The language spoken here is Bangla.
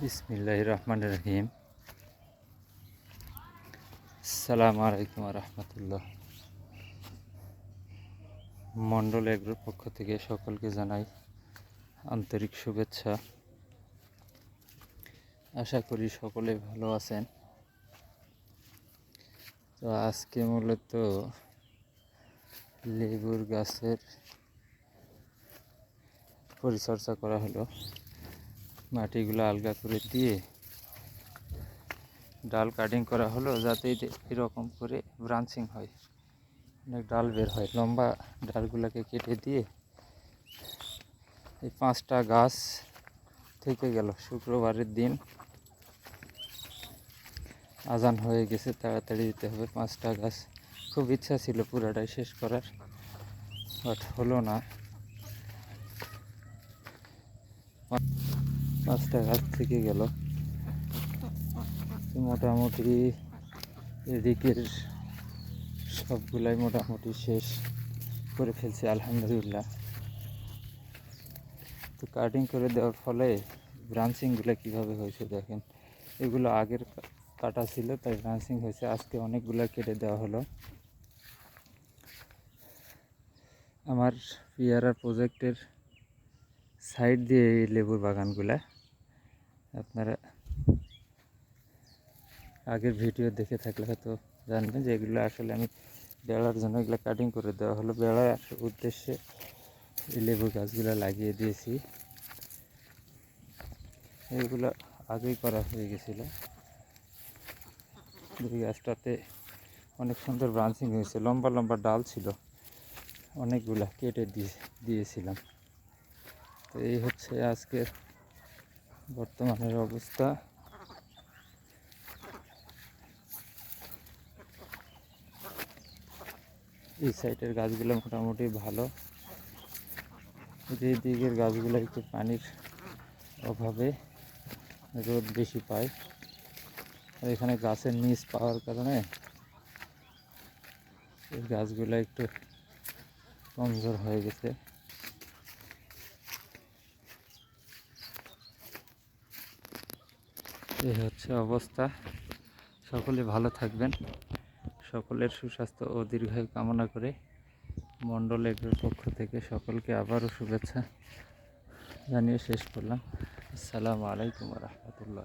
বিসমিল্লাহ রহমান রহিম সালাম আলাইকুম রহমতুল্লাহ মণ্ডল এগ্রোর পক্ষ থেকে সকলকে জানাই আন্তরিক শুভেচ্ছা। আশা করি সকলে ভালো আছেন। তো আজকে মূলত লেবুর গাছের পরিচর্যা করা হলো। মাটিগুলো আলগা করে দিয়ে ডাল কাটিং করা হলো যাতে এরকম করে ব্রাঞ্চিং হয়। অনেক ডাল বের হয়। লম্বা ডালগুলোকে কেটে দিয়ে এই পাঁচটা গাছ থেকে গেল। শুক্রবারের দিন আজান হয়ে গেছে, তাড়াতাড়ি দিতে হবে। পাঁচটা গাছ খুব ইচ্ছা ছিল পুরাটাই শেষ করার বাট হলো না। পাঁচটা গাছ থেকে গেল। মোটামুটি এদিকের সবগুলাই মোটামুটি শেষ করে ফেলছি, আলহামদুলিল্লাহ। তো কাটিং করে দেওয়ার ফলে ব্রাঞ্চিংগুলো কীভাবে হয়েছে দেখেন। এগুলো আগের কাটা ছিল, তাই ব্রাঞ্চিং হয়েছে। আজকে অনেকগুলো কেটে দেওয়া হলো। আমার পিয়ারা প্রজেক্টের সাইড দিয়ে এই লেবুর বাগানগুলা। আপনারা আগের ভিডিও দেখে থাকলে হয়তো জানবেন যে এগুলো আসলে আমি বেড়ার জন্য এগুলো কাটিং করে দেওয়া হলো। বেড়ার উদ্দেশ্যে এই লেবু গাছগুলো লাগিয়ে দিয়েছি। এগুলো আগেই করা হয়ে গেছিল। এই গাছটাতে অনেক সুন্দর ব্রাঞ্চিং হয়েছে। লম্বা লম্বা ডাল ছিল। অনেকগুলা কেটে দিয়ে, দিয়েছিলাম। তো এই হচ্ছে আজকের বর্তমানের অবস্থা। এই সাইডের গাছগুলো মোটামুটি ভালো। যে দিকের গাছগুলো একটু পানির অভাবে রোদ বেশি পায়। এখানে গাছের নিচ পাওয়ার কারণে এই গাছগুলো একটু কমজোর হয়ে গেছে। এই হচ্ছে অবস্থা। সকলে ভালো থাকবেন। সকলের সুস্বাস্থ্য ও দীর্ঘায়ু কামনা করে মণ্ডল এগ্রোর পক্ষ থেকে সকলকে আবারও শুভেচ্ছা জানিয়ে শেষ করলাম। আসসালামু আলাইকুম রহমতুল্লাহ